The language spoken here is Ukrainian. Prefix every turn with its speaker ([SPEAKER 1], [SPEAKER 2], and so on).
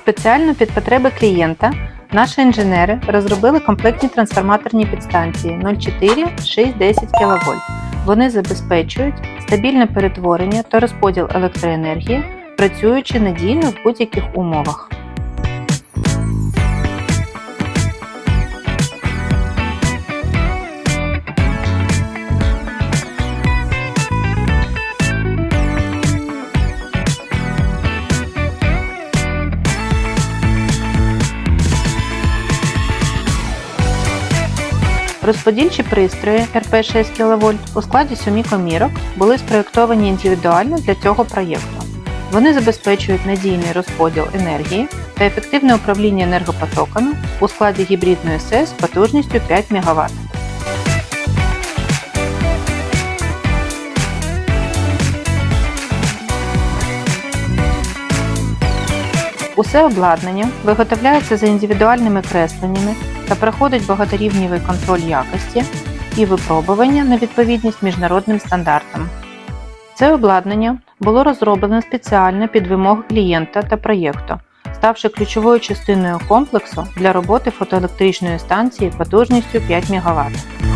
[SPEAKER 1] Спеціально під потреби клієнта наші інженери розробили комплектні трансформаторні підстанції 0,4-610 кВт. Вони забезпечують стабільне перетворення та розподіл електроенергії, працюючи надійно в будь-яких умовах. Розподільчі пристрої РП 6 кВт у складі 7 комірок були спроєктовані індивідуально для цього проєкту. Вони забезпечують надійний розподіл енергії та ефективне управління енергопотоками у складі гібридної СЕС потужністю 5 МВт. Усе обладнання виготовляється за індивідуальними кресленнями та проходить багаторівневий контроль якості і випробування на відповідність міжнародним стандартам. Це обладнання було розроблено спеціально під вимоги клієнта та проєкту, ставши ключовою частиною комплексу для роботи фотоелектричної станції потужністю 5 МВт.